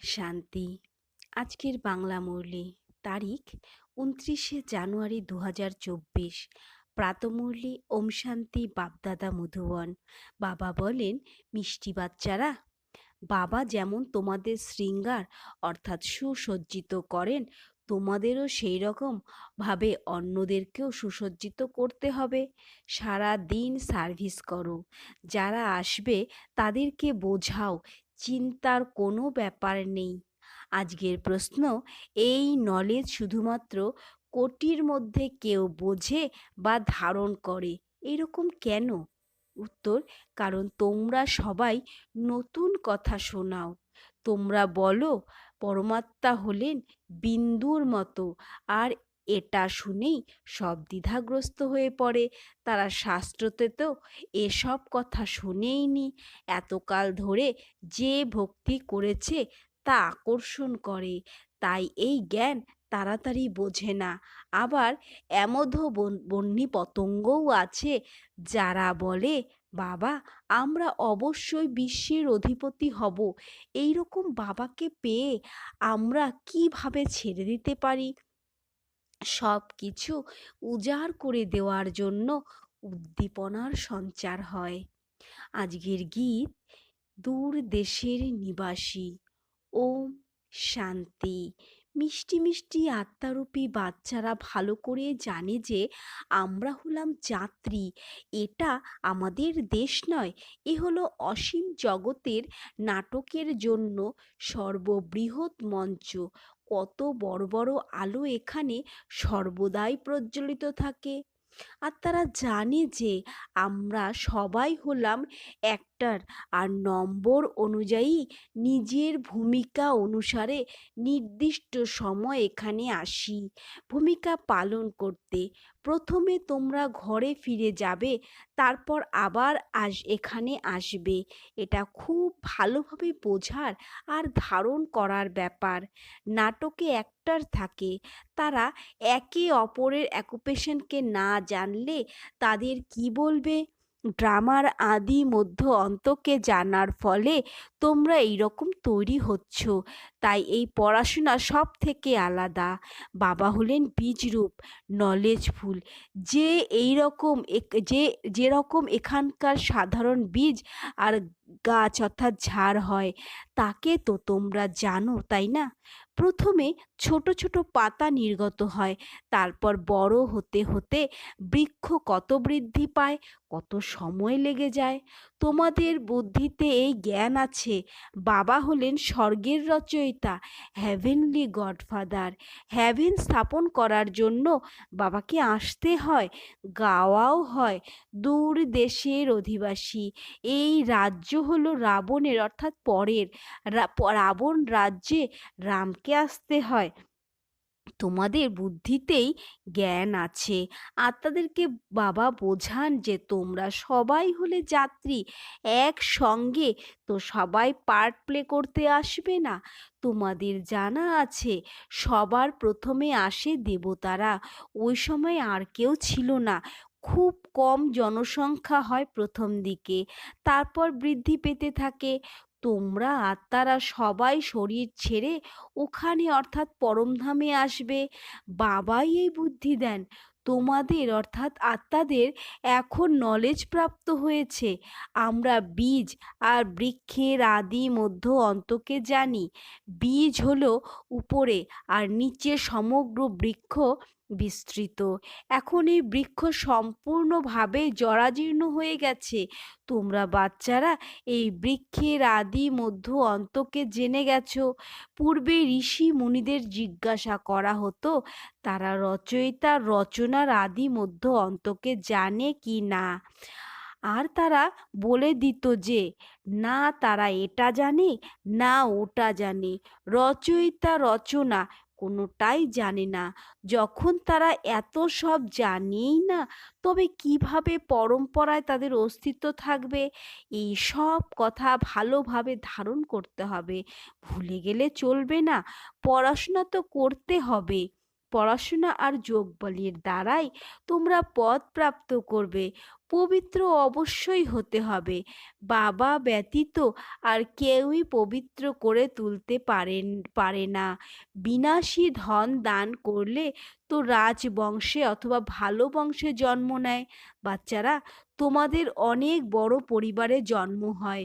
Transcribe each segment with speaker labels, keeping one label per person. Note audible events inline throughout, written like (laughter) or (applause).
Speaker 1: শান্তি। আজকের বাংলা মুরলি তারিখ উনত্রিশে জানুয়ারি দু হাজার চব্বিশ। প্রাতমুরলি ওম শান্তি, বাপদাদা মধুবন। বাবা বলেন, মিষ্টি বাচ্চারা, বাবা যেমন তোমাদের শৃঙ্গার অর্থাৎ সুসজ্জিত করেন, তোমাদেরও সেই রকম ভাবে অন্যদেরকেও সুসজ্জিত করতে হবে। সারা দিন সার্ভিস করো। যারা আসবে তাদেরকে বোঝাও চিন্তার কোনো ব্যাপার নেই। আজকের প্রশ্ন, এই নলেজ শুধুমাত্র কোটির মধ্যে কেউ বোঝে বা ধারণ করে, এরকম কেন? উত্তর, কারণ তোমরা সবাই নতুন কথা শোনাও। তোমরা বলো, পরমাত্মা হলেন বিন্দুর মতো, আর এটা শুনেই সব দ্বিধাগ্রস্ত হয়ে পড়ে। তারা শাস্ত্রতে তো এসব কথা শুনেইনি। এতকাল ধরে যে ভক্তি করেছে তা আকর্ষণ করে। তাই এই জ্ঞান তাড়াতাড়ি বোঝে না। আবার এমধ বন্যী পতঙ্গও আছে যারা বলে, বাবা, আমরা অবশ্যই বিশ্বের অধিপতি হব। এই রকম বাবাকে পেয়ে আমরা কীভাবে ছেড়ে দিতে পারি? সব কিছু উজাড় করে দেওয়ার জন্য উদ্দীপনার সঞ্চার হয়। আজকের গীত, দূর দেশের নিবাসী, ওম শান্তি। মিষ্টি মিষ্টি আত্মারূপী বাচ্চারা ভালো করে জানে যে আমরা হলাম যাত্রী, এটা আমাদের দেশ নয়, এ হলো অসীম জগতের নাটকের জন্য সর্ববৃহৎ মঞ্চ। কত বড় বড় আলো এখানে সর্বদাই প্রজ্বলিত থাকে। আর তারা জানে যে আমরা সবাই হলাম একটার আর নম্বর অনুযায়ী নিজের ভূমিকা অনুসারে নির্দিষ্ট সময় এখানে আসি। ভূমিকা পালন করতে। প্রথমে তোমরা ঘরে ফিরে যাবে, তারপর আবার আস, এখানে আসবে। এটা খুব ভালোভাবে বোঝার আর ধারণ করার ব্যাপার। নাটকে অ্যাক্টার থাকে। তারা একে অপরের অ্যাকুপেশনকে না জানলে তাদের কি বলবে? ড্রামার আদি মধ্য অন্তকে জানার ফলে তোমরা এইরকম তৈরি হচ্ছ। তাই এই পড়াশোনা সব থেকে আলাদা। বাবা হলেন বীজরূপ নলেজফুল যে এই রকম যে, যেরকম এখানকার সাধারণ বীজ আর গাছ অর্থাৎ ঝাড় হয়, তাকে তো তোমরা জানো, তাই না? প্রথমে ছোট ছোট পাতা নির্গত হয়। তারপর বড় হতে হতে বৃক্ষ কত বৃদ্ধি পায়, কত সময় লেগে যায়? তোমাদের বুদ্ধিতে এই জ্ঞান আছে। বাবা হলেন স্বর্গের রচয়িতা হ্যাভেনলি গডফাদার হ্যাভেন স্থাপন করার জন্য বাবাকে আসতে হয়, গাওয়াও হয় দূর দেশের অধিবাসী। এই রাজ্য হলো রাবণের, অর্থাৎ পরের রাবণ রাজ্যে রামকে আসতে হয়। তোমাদের বুদ্ধিতেই জ্ঞান আছে। আত্মাদেরকে বাবা বোঝান যে তোমরা সবাই হলে যাত্রী, একসঙ্গে তো সবাই পার্ট প্লে করতে আসবে না। তোমাদের জানা আছে, সবার প্রথমে আসে দেবতারা। ওই সময় আর কেউ ছিল না। খুব কম জনসংখ্যা হয় প্রথম দিকে। তারপর বৃদ্ধি পেতে থাকে। তোমরা আত্মারা সবাই শরীর ছেড়ে ওখানে অর্থাৎ পরমধামে আসবে। বাবাই এই বুদ্ধি দেন। তোমাদের অর্থাৎ আত্মাদের এখন নলেজ প্রাপ্ত হয়েছে। আমরা বীজ আর বৃক্ষের আদি মধ্য অন্তকে জানি। বীজ হলো উপরে আর নিচে সমগ্র বৃক্ষ বিস্তৃত। এখন এই বৃক্ষ সম্পূর্ণভাবে জরাজীর্ণ হয়ে গেছে। তোমরা বাচ্চারা এই বৃক্ষের আদি মধ্য অন্তকে জেনে গেছো। পূর্বে ঋষি মুনিদের জিজ্ঞাসা করা হতো, তারা রচয়িতার রচনার আদি মধ্য অন্তকে জানে কি না? আর তারা বলে দিত যে, না, তারা এটা জানে, না ওটা জানে। রচয়িতা রচনা কোনোটাই জানে না। যখন তারা এত সব জানেই না, তবে কীভাবে পরম্পরায় তাদের অস্তিত্ব থাকবে? এই সব কথা ভালোভাবে ধারণ করতে হবে। ভুলে গেলে চলবে না। পড়াশোনা তো করতে হবে। পড়াশোনা আর যোগ বলির দ্বারাই তোমরা পদ প্রাপ্ত করবে। পবিত্র অবশ্যই হতে হবে। বাবা ব্যতীত আর কেউই পবিত্র করে তুলতে পারেন, পারে না। বিনাশী ধন দান করলে তো রাজবংশে অথবা ভালো বংশে জন্ম নেয়। বাচ্চারা, তোমাদের অনেক বড় পরিবারে জন্ম হয়।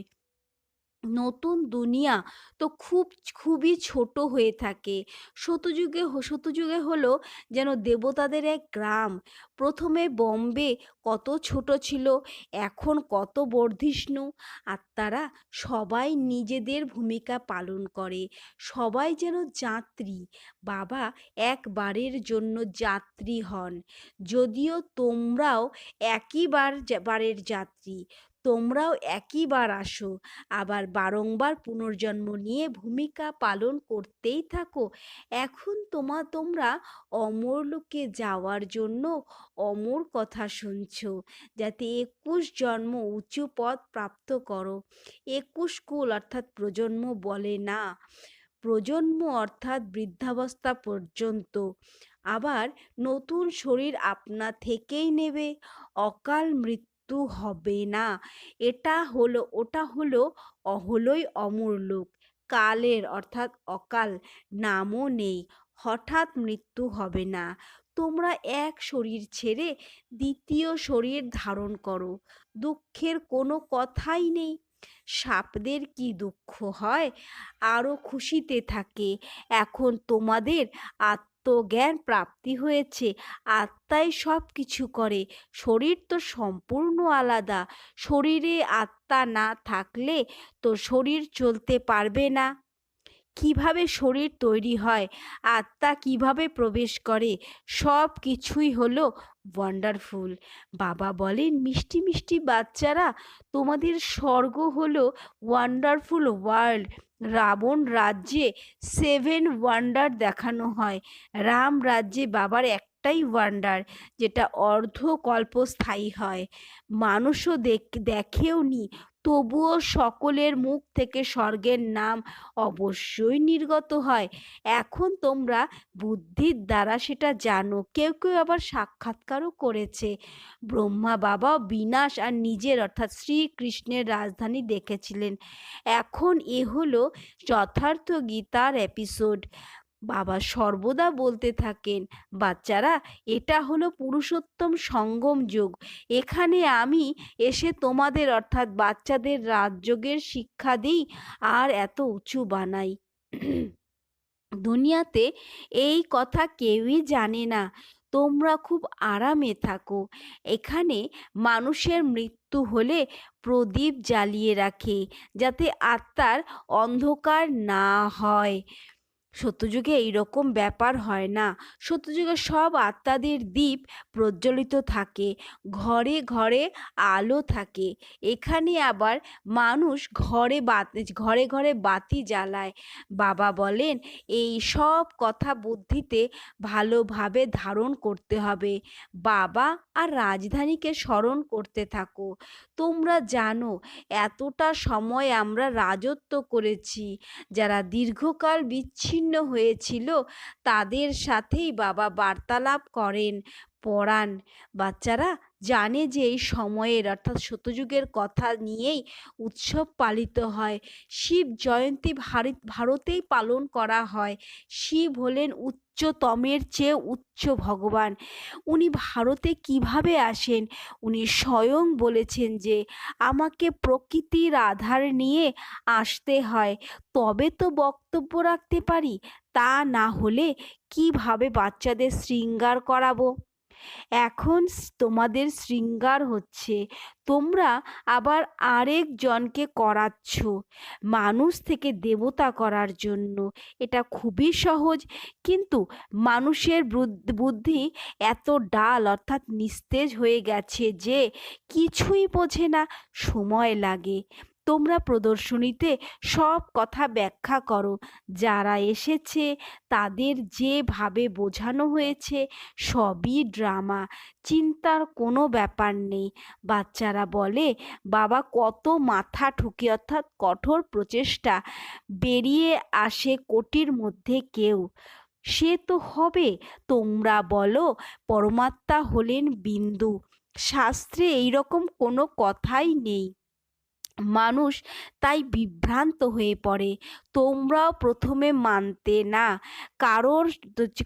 Speaker 1: নতুন দুনিয়া তো খুব, খুবই ছোট হয়ে থাকে। সত্যযুগে হ- সত্যযুগে হলো যেন দেবতাদের এক গ্রাম। প্রথমে বম্বে কত ছোট ছিল, এখন কত বর্ধিষ্ণু। আর তারা সবাই নিজেদের ভূমিকা পালন করে। সবাই যেন যাত্রী। বাবা একবারের জন্য যাত্রী হন। যদিও তোমরাও একই বার, বারের যাত্রী। তোমরাও একই বার আসো। আবার বারংবার পুনর্জন্ম নিয়ে ভূমিকা পালন করতেই থাকো। এখন তোমা, তোমরা অমর লোকে যাওয়ার জন্য অমর কথা শুনছো। যাতে একুশ জন্ম উঁচু পদ প্রাপ্ত করো। একুশ কুল অর্থাৎ প্রজন্ম বলে না। প্রজন্ম অর্থাৎ বৃদ্ধাবস্থা পর্যন্ত। আবার নতুন শরীর আপনা থেকেই নেবে। অকাল মৃত্যু হবে না। এটা হলো, ওটা হলো অহলই অমর লোক। কালের অর্থাৎ অকাল নামও নেই। হঠাৎ মৃত্যু হবে না। তোমরা এক শরীর ছেড়ে দ্বিতীয় শরীর ধারণ করো। দুঃখের কোনো কথাই নেই। সাপদের কি দুঃখ হয়? আরও খুশিতে থাকে। এখন তোমাদের আত্মজ্ঞান প্রাপ্তি হয়েছে, আত্মাই সব কিছু করে। শরীর তো সম্পূর্ণ আলাদা। শরীরে আত্মা না থাকলে তো শরীর চলতে পারবে না। কীভাবে শরীর তৈরি হয়, আত্মা কীভাবে প্রবেশ করে, সব কিছুই হলো ওয়ান্ডারফুল বাবা বলেন, মিষ্টি মিষ্টি বাচ্চারা, তোমাদের স্বর্গ হলো ওয়ান্ডারফুল ওয়ার্ল্ড রাবণ রাজ্যে সেভেন ওয়ান্ডার দেখানো হয়। রাম রাজ্যে বাবার একটাই ওয়ান্ডার যেটা অর্ধকল্পস্থায়ী হয়। মানুষও দেখ দেখেও নি তবুও সকলের মুখ থেকে স্বর্গের নাম অবশ্যই নির্গত হয়। এখন তোমরা বুদ্ধির দ্বারা সেটা জানো, কেউ কেউ আবার সাক্ষাৎকারও করেছে। ব্রহ্মা বাবা বিনাশ আর নিজের অর্থাৎ শ্রীকৃষ্ণের রাজধানী দেখেছিলেন। এখন এ হলো যথার্থ গীতার এপিসোড বাবা সর্বদা বলতে থাকেন, বাচ্চারা, এটা হলো পুরুষোত্তম সঙ্গম যোগ। এখানে আমি এসে তোমাদের অর্থাৎ বাচ্চাদের রাজযোগের শিক্ষা দিই আর এত উঁচু বানাই। দুনিয়াতে এই কথা কেউই জানে না। তোমরা খুব আরামে থাকো। এখানে মানুষের মৃত্যু হলে প্রদীপ জ্বালিয়ে রাখে যাতে আত্মার অন্ধকার না হয়। সত্যযুগে এইরকম ব্যাপার হয় না। সত্যযুগে সব আত্মাদের দ্বীপ প্রজ্বলিত থাকে, ঘরে ঘরে আলো থাকে। এখানে আবার মানুষ ঘরে বাতি ঘরে ঘরে বাতি জ্বালায়। বাবা বলেন, এই সব কথা বুদ্ধিতে ভালোভাবে ধারণ করতে হবে। বাবা আর রাজধানীকে স্মরণ করতে থাকো। তোমরা জানো, এতটা সময় আমরা রাজত্ব করেছি। যারা দীর্ঘকাল বিচ্ছিন্ন হয়েছিল। তাদের সাথেই বাবা বার্তালাপ করেন। পড়ান। বাচ্চারা জানে যে এই সময়ের অর্থাৎ সত্যযুগের কথা নিয়েই উৎসব পালিত হয়। শিব জয়ন্তী ভারত, ভারতেই পালন করা হয়। শিব হলেন উচ্চতমের চেয়ে উচ্চ ভগবান। উনি ভারতে কীভাবে আসেন? উনি স্বয়ং বলেছেন যে, আমাকে প্রকৃতির আধার নিয়ে আসতে হয়। তবে তো বক্তব্য রাখতে পারি। তা না হলে কীভাবে বাচ্চাদের শৃঙ্গার করাবো? এখন তোমাদের শৃঙ্গার হচ্ছে। তোমরা আবার আরেকজনকে করাচ্ছ, মানুষ থেকে দেবতা করার জন্য। এটা খুবই সহজ, কিন্তু মানুষের বুদ্ধি এত ডাল, অর্থাৎ নিস্তেজ হয়ে গেছে যে কিছুই বোঝে না, সময় লাগে। তোমরা প্রদর্শনীতে সব কথা ব্যাখ্যা করো। যারা এসেছে, তাদের যেভাবে বোঝানো হয়েছে, সবই ড্রামা। চিন্তার কোনো ব্যাপার নেই। বাচ্চারা বলে, বাবা, কত মাথা ঠুকে, অর্থাৎ কঠোর প্রচেষ্টা। বেরিয়ে আসে কোটির মধ্যে কেউ। সে তো হবে। তোমরা বলো, পরমাত্মা হলেন বিন্দু। শাস্ত্রে এইরকম কোনো কথাই নেই। মানুষ তাই বিভ্রান্ত হয়ে পড়ে। তোমরাও প্রথমে মানতে না। কারোর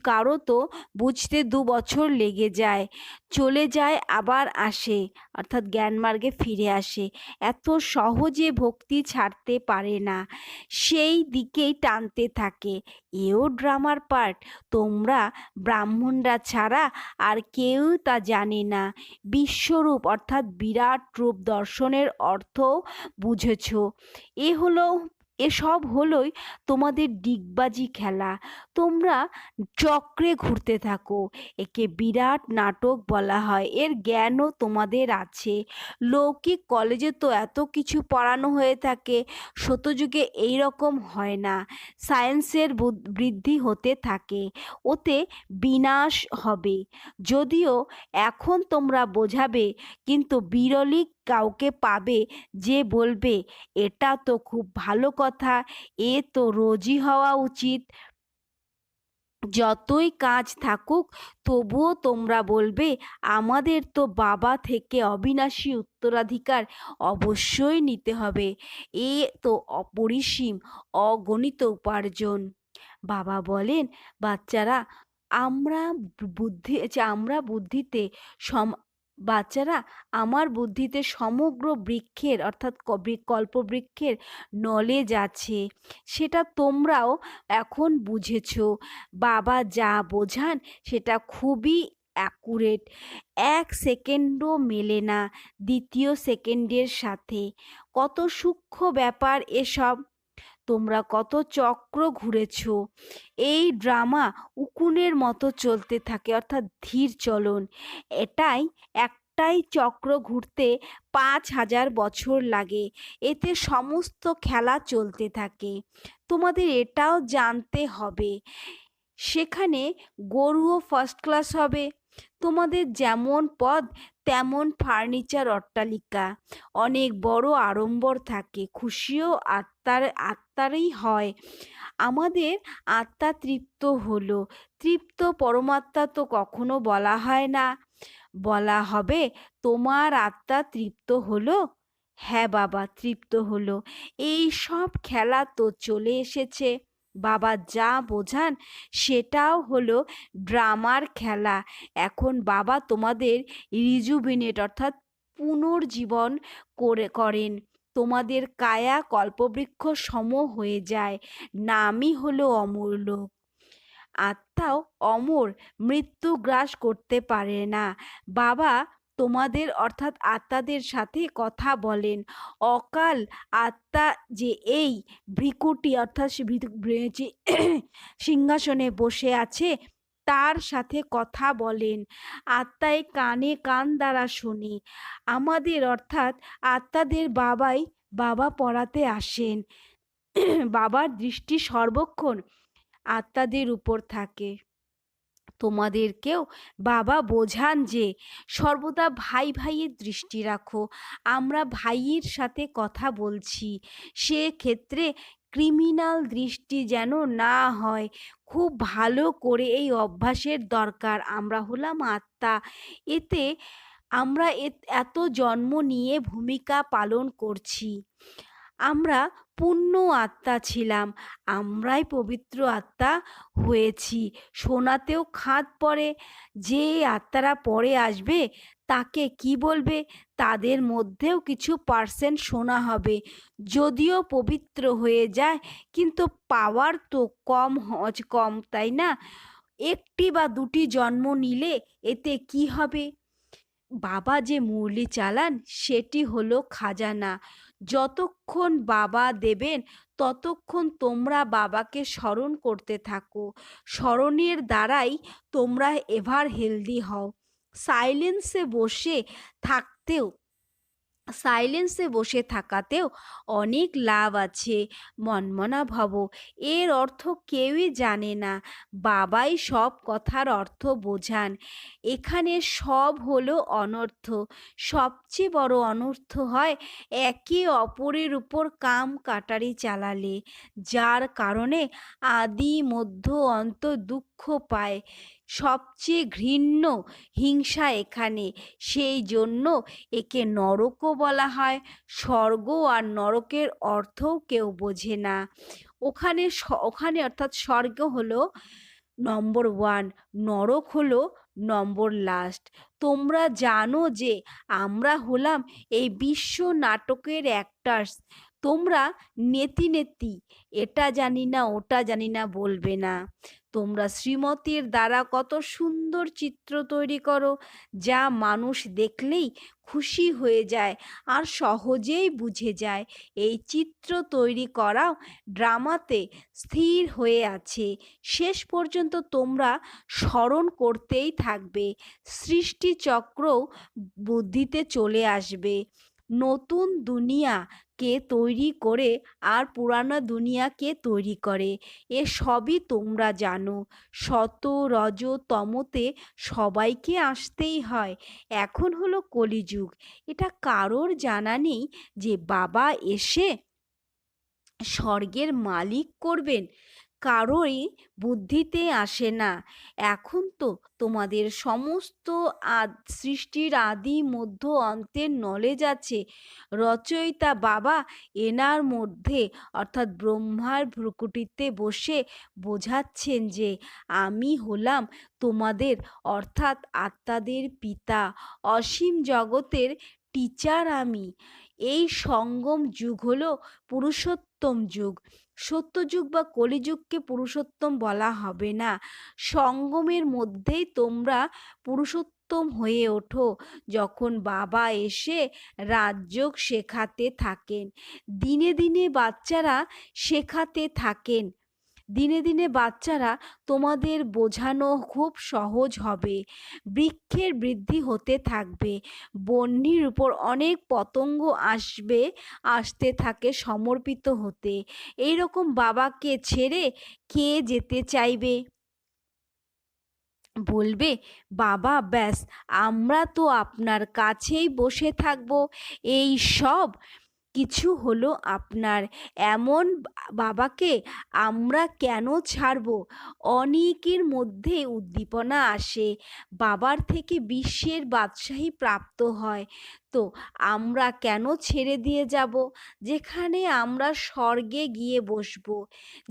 Speaker 1: কারও তো বুঝতে দু বছর লেগে যায়। চলে যায়, আবার আসে, অর্থাৎ জ্ঞানমার্গে ফিরে আসে। এত সহজে ভক্তি ছাড়তে পারে না। সেই দিকেই টানতে থাকে। এও ড্রামার পার্ট। তোমরা ব্রাহ্মণরা ছাড়া আর কেউ তা জানে না। বিশ্বরূপ, অর্থাৎ বিরাট রূপ দর্শনের অর্থ বুঝেছ। এ হলো এসব হলোই তোমাদের ডিগবাজি খেলা। তোমরা চক্রে ঘুরতে থাকো, একে বিরাট নাটক বলা হয়। এর জ্ঞানও তোমাদের আছে। লৌকিক কলেজে তো এত কিছু পড়ানো হয়ে থাকে শতযুগে এই রকম হয় না। সায়েন্সের বৃদ্ধি হতে থাকে, ওতে বিনাশ হবে। যদিও এখন তোমরা বোঝাবে, কিন্তু বিরলই কাউকে পাবে যে বলবে, এটা তো খুব ভালো কথা, এ তো রোজই হওয়া উচিত। যতই কাজ থাকুক, তবুও তোমরা বলবে, আমাদের তো বাবা থেকে অবিনাশী উত্তরাধিকার অবশ্যই নিতে হবে। এ তো অপরিসীম, অগণিত উপার্জন। বাবা বলেন, বাচ্চারা, আমরা বুদ্ধি, আমরা বুদ্ধিতে সম বাচ্চারা আমার বুদ্ধিতে সমগ্র বৃক্ষের, অর্থাৎ কল্পবৃক্ষের নলেজ আছে। সেটা তোমরাও এখন বুঝেছ। বাবা যা বোঝান সেটা খুবই অ্যাকুরেট এক সেকেন্ডও মেলে না দ্বিতীয় সেকেন্ডের সাথে। কত সূক্ষ্ম ব্যাপার এসব। তোমরা কত চক্র ঘুরেছ। এই ড্রামা উকুনের মতো চলতে থাকে, অর্থাৎ ধীর চলন। এটাই একটাই চক্র ঘুরতে পাঁচ হাজার বছর লাগে। এতে সমস্ত খেলা চলতে থাকে। তোমাদের এটাও জানতে হবে। সেখানে গরুও ফার্স্ট ক্লাস হবে তোমাদের যেমন পদ, তেমন ফার্নিচার অট্টালিকা। অনেক বড় আড়ম্বর থাকে, খুশিও আত্মার, আত্মারই হয়। আমাদের আত্মা তৃপ্ত হলো। তৃপ্ত পরমাত্মা তো কখনো বলা হয় না। বলা হবে, তোমার আত্মা তৃপ্ত হলো? হ্যাঁ বাবা, তৃপ্ত হলো। এই সব খেলা তো চলে এসেছে। বাবা যা বোঝান সেটাও হলো ড্রামার খেলা। এখন বাবা তোমাদের রিজুবিনেট অর্থাৎ পুনর্জীবন করে, করেন। তোমাদের কায়া কল্পবৃক্ষ সম হয়ে যায়। নামই হলো অমূল্য। আত্মাও অমর, মৃত্যু গ্রাস করতে পারে না। বাবা তোমাদের অর্থাৎ আত্মাদের সাথে কথা বলেন। অকাল আত্মা যে এই ভ্রিকুটি অর্থাৎ যে (coughs) সিংহাসনে বসে আছে, তার সাথে কথা বলেন। আত্মায় কানে কান দ্বারা শুনি। আমাদের অর্থাৎ আত্মাদের বাবাই বাবা পড়াতে আসেন। (coughs) বাবার দৃষ্টি সর্বক্ষণ আত্মাদের উপর থাকে। তোমাদেরকেও বাবা বোঝান যে সর্বদা ভাই ভাইয়ের দৃষ্টি রাখো। আমরা ভাইয়ের সাথে কথা বলছি। সে ক্ষেত্রে ক্রিমিনাল দৃষ্টি যেন না হয়। খুব ভালো করে এই অভ্যাসের দরকার। আমরা হলাম আত্মা। এতে আমরা এত জন্ম নিয়ে ভূমিকা পালন করছি। আমরা পূর্ণ আত্মা ছিলাম। আমরাই পবিত্র আত্মা হয়েছি। সোনাতেও খাদ পড়ে। যে আত্মারা পরে আসবে, তাকে কি বলবে? তাদের মধ্যেও কিছু পার্সেন্ট শোনা হবে। যদিও পবিত্র হয়ে যায়, কিন্তু পাওয়ার তো কম, হজ কম, তাই না? একটি বা দুটি জন্ম নিলে এতে কি হবে? বাবা যে মুরলি চালান, সেটি হলো খাজানা। যতক্ষণ বাবা দেবেন, ততক্ষণ তোমরা বাবাকে স্মরণ করতে থাকো। স্মরণের দ্বারাই তোমরা এভার হেলদি হও। সাইলেন্সে বসে থাকতেও সাইলেন্সে বসে থাকাতেও অনেক লাভ আছে। মনমনা ভব, এর অর্থ কেউই জানে না। বাবাই সব কথার অর্থ বোঝান। এখানে সব হলো অনর্থ। সবচেয়ে বড় অনর্থ হয় একে অপরের উপর কাম কাটারি চালালে, যার কারণে আদি, মধ্য, অন্ত দুঃখ পায়। সবচেয়ে ঘৃণ্য হিংসা এখানে। সেই জন্য একে নরকও বলা হয়। স্বর্গ আর নরকের অর্থও কেউ বোঝে না। ওখানে ওখানে অর্থাৎ স্বর্গ হলো নম্বর ওয়ান, নরক হলো নম্বর লাস্ট। তোমরা জানো যে আমরা হলাম এই বিশ্ব নাটকের অ্যাক্টার্স তোমরা নেতি নেতি, এটা জানি না, ওটা জানি না বলবে না। তোমরা শ্রীমতীর দ্বারা কত সুন্দর চিত্র তৈরি করো, যা মানুষ দেখলেই খুশি হয়ে যায় আর সহজেই বুঝে যায়। এই চিত্র তৈরি করাও ড্রামাতে স্থির হয়ে আছে। শেষ পর্যন্ত তোমরা স্মরণ করতেই থাকবে, সৃষ্টিচক্রও বুদ্ধিতে চলে আসবে। নতুন দুনিয়া কে তৈরি করে আর পুরানো দুনিয়াকে তৈরি করে? এ সবই তোমরা জানো। শত রজ তমতে সবাইকে আসতেই হয়। এখন হলো কলিযুগ। এটা কারোর জানা নেই যে বাবা এসে স্বর্গের মালিক করবেন? কারোরই বুদ্ধিতে আসে না। এখন তো তোমাদের সমস্ত আদ, সৃষ্টির আদি, মধ্য অন্তের নলেজ আছে। রচয়িতা বাবা এনার মধ্যে, অর্থাৎ ব্রহ্মার ভ্রুকুটিতে বসে বোঝাচ্ছেন যে, আমি হলাম তোমাদের, অর্থাৎ আত্মাদের পিতা, অসীম জগতের টিচার আমি। এই সঙ্গম যুগ হলো পুরুষোত্তম যুগ। সত্যযুগ বা কলিযুগকে পুরুষোত্তম বলা হবে না। সঙ্গমের মধ্যেই তোমরা পুরুষোত্তম হয়ে ওঠো যখন বাবা এসে রাজযোগ শেখাতে থাকেন। দিনে দিনে বাচ্চারা শেখাতে থাকেন। দিনে দিনে বাচ্চারা তোমাদের বোঝানো খুব সহজ হবে। বৃক্ষের বৃদ্ধি হতে থাকবে। বহ্নির উপর অনেক পতঙ্গ আসবে, আসতে থাকে সমর্পিত হতে। এই রকম বাবাকে ছেড়ে কে যেতে চাইবে? বলবে, বাবা, ব্যাস, আমরা তো আপনার কাছেই বসে থাকব। এই সব কিছু হলো আপনার। এমন বাবাকে আমরা কেন ছাড়ব? অনেকের মধ্যে উদ্দীপনা আসে। বাবার থেকে বিশ্বের বাদশাহী প্রাপ্ত হয়। তো আমরা কেন ছেড়ে দিয়ে যাব? যেখানে আমরা স্বর্গে গিয়ে বসব,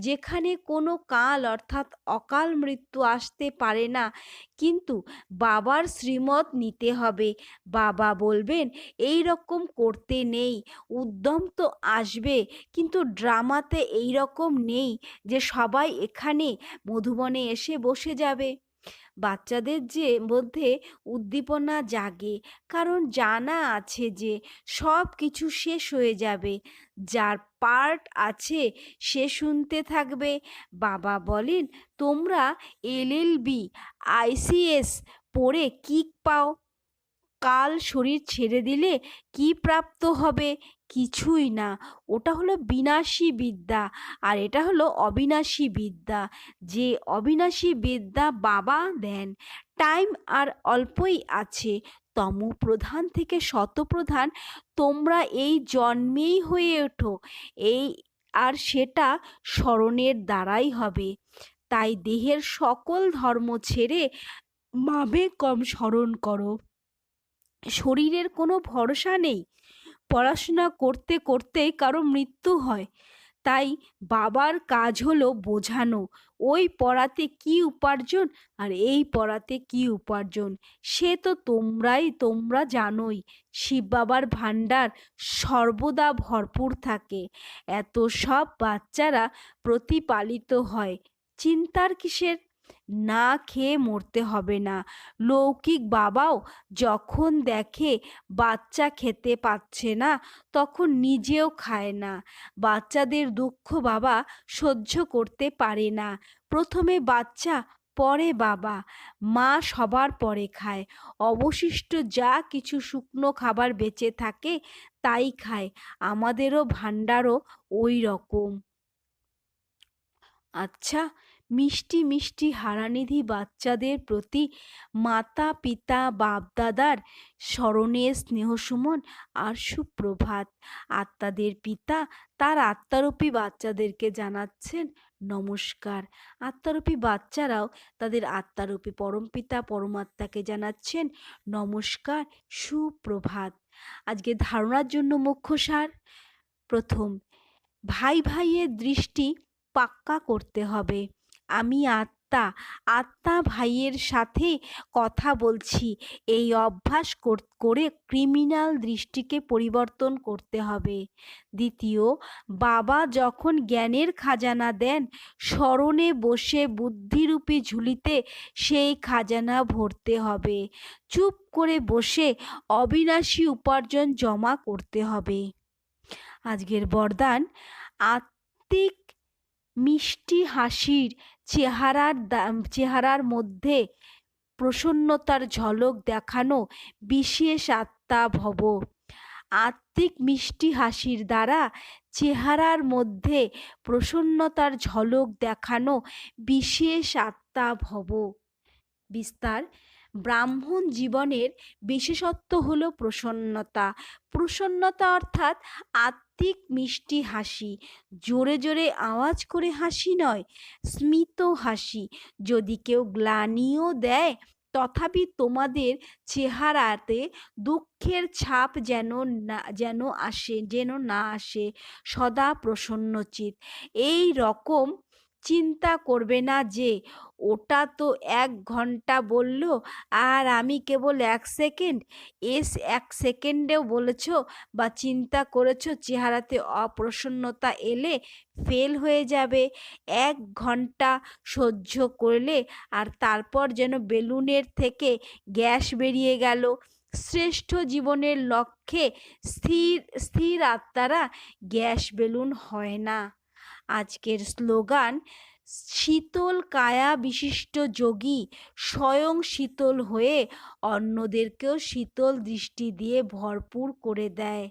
Speaker 1: যেখানে কোনো কাল অর্থাৎ অকাল মৃত্যু আসতে পারে না, কিন্তু বাবার শ্রীমত নিতে হবে। বাবা বলবেন, এই রকম করতে নেই, উদ্যম তো আসবে, কিন্তু ড্রামাতে এই রকম নেই যে সবাই এখানে মধুবনে এসে বসে যাবে। বাচ্চাদের যে মধ্যে উদ্দীপনা জাগে, কারণ জানা আছে যে সব কিছু শেষ হয়ে যাবে। যার পার্ট আছে সে শুনতে থাকবে। বাবা বলেন, তোমরা এলএলবি আইসিএস পড়ে কিক পাও। কাল শরীর ছেড়ে দিলে কি প্রাপ্ত হবে? কিছুই না। ওটা হলো বিনাশী বিদ্যা। আর এটা হলো অবিনাশী বিদ্যা। যে অবিনাশী বিদ্যা বাবা দেন, টাইম আর অল্পই আছে। তম প্রধান থেকে শতপ্রধান, তোমরা এই জন্মেই হয়ে ওঠো। এই আর সেটা স্মরণের দ্বারাই হবে। তাই দেহের সকল ধর্ম ছেড়ে মাবে কম স্মরণ করো। শরীরের কোনো ভরসা নেই। পড়াশোনা করতে করতেই কারও মৃত্যু হয়। তাই বাবার কাজ হলো বোঝানো, ওই পড়াতে কি উপার্জন আর এই পড়াতে কি উপার্জন। সে তো তোমরাই তোমরা জানোই, শিব বাবার ভাণ্ডার সর্বদা ভরপুর থাকে। এত সব বাচ্চারা প্রতিপালিত হয়। চিন্তার কিসের? না খেয়ে মরতে হবে না। লৌকিক বাবাও যখন দেখে বাচ্চা খেতে পাচ্ছে না, তখন নিজেও খায় না। বাচ্চাদের দুঃখ বাবা সহ্য করতে পারে না। প্রথমে বাচ্চা, পরে বাবা। মা সবার পরে খায়। অবশিষ্ট যা কিছু শুকনো খাবার বেঁচে থাকে, তাই খায়। আমাদেরও ভাণ্ডারও ওই রকম। আচ্ছা মিষ্টি মিষ্টি হারানিধি বাচ্চাদের প্রতি মাতা, পিতা, বাপদাদার স্মরণে স্নেহসুমন আর সুপ্রভাত। আত্মাদের পিতা তার আত্মারূপী বাচ্চাদেরকে জানাচ্ছেন নমস্কার। আত্মারূপী বাচ্চারাও তাদের আত্মারূপী পরমপিতা পরমাত্মাকে জানাচ্ছেন নমস্কার, সুপ্রভাত। আজকে ধারণার জন্য মুখ্য সার প্রথম, ভাই ভাইয়ের দৃষ্টি পাক্কা করতে হবে। আমি আত্মা আত্মা ভাইয়ের সাথে কথা বলছি। এই অভ্যাস কর- করে ক্রিমিনাল দৃষ্টিকে পরিবর্তন করতে হবে। দ্বিতীয়, বাবা যখন জ্ঞানের খাজানা দেন, স্মরণে বসে বুদ্ধিরূপী ঝুলিতে সেই খাজানা ভরতে হবে। চুপ করে বসে অবিনাশী উপার্জন জমা করতে হবে। আজকের বরদান, আত্মিক মিষ্টি হাসির চেহারার চেহারার মধ্যে প্রসন্নতার ঝলক দেখানো বিশেষ আত্মা ভব। আত্মিক মিষ্টি হাসির দ্বারা চেহারার মধ্যে প্রসন্নতার ঝলক দেখানো বিশেষ আত্মা ভব। বিস্তার, ব্রাহ্মণ জীবনের বিশেষত্ব হলো প্রসন্নতা। প্রসন্নতা অর্থাৎ আত্মিক মিষ্টি হাসি। জোরে জোরে আওয়াজ করে হাসি নয়, স্মিত হাসি। যদি কেউ গ্লানিও দেয়, তথাপি তোমাদের চেহারাতে দুঃখের ছাপ যেন না, যেন আসে, যেন না আসে। সদা প্রসন্নচিত। এই রকম চিন্তা করবে না যে, ওটা তো এক ঘণ্টা বলল আর আমি কেবল এক সেকেন্ড। এস, এক সেকেন্ডেও বলেছ বা চিন্তা করেছ চেহারাতে অপ্রসন্নতা এলে ফেল হয়ে যাবে। এক ঘণ্টা সহ্য করলে আর তারপর যেন বেলুনের থেকে গ্যাস বেরিয়ে গেল। শ্রেষ্ঠ জীবনের লক্ষ্যে স্থির স্থির আত্মারা গ্যাস বেলুন হয় না। আজকের স্লোগান, শীতল কায়া বিশিষ্ট যোগী স্বয়ং শীতল হয়ে অন্যদেরকেও শীতল দৃষ্টি দিয়ে ভরপুর করে দেয়।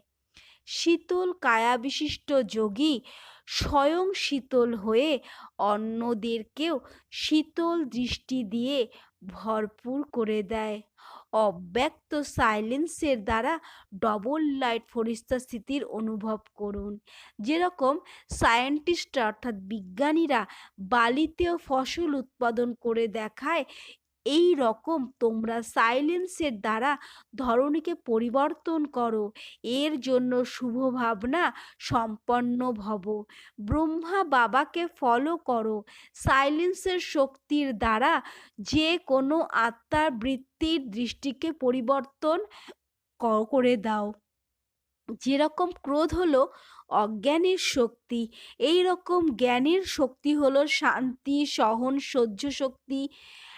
Speaker 1: শীতল কায়া বিশিষ্ট যোগী স্বয়ং শীতল হয়ে অন্যদেরকেও শীতল দৃষ্টি দিয়ে ভরপুর করে দেয়। অব্যক্ত সাইলেন্সের দ্বারা ডবল লাইট ফরিস্তা স্থিতির অনুভব করুন। যেরকম সায়েন্টিস্টরা অর্থাৎ বিজ্ঞানীরা বালিতেও ফসল উৎপাদন করে দেখায় এই রকম তোমরা সাইলেন্সের দ্বারা ধরণীকে পরিবর্তন করো। এর জন্য শুভ ভাবনা সম্পন্ন ভব। ব্রহ্মা বাবাকে ফলো করো। সাইলেন্সের শক্তির দ্বারা যে কোনো আত্মার বৃত্তির দৃষ্টিকে পরিবর্তন করে দাও। যেরকম ক্রোধ হলো অজ্ঞানের শক্তি এই রকম জ্ঞানের শক্তি হলো শান্তি, সহন, সহ্য শক্তি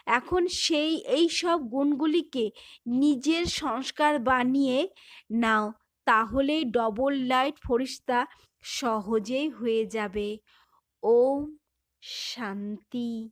Speaker 1: এখন সেই, এই সব গুণগুলিকে নিজের সংস্কার বানিয়ে নাও, তাহলেই ডবল লাইট ফরিস্তা সহজেই হয়ে যাবে। ওম শান্তি।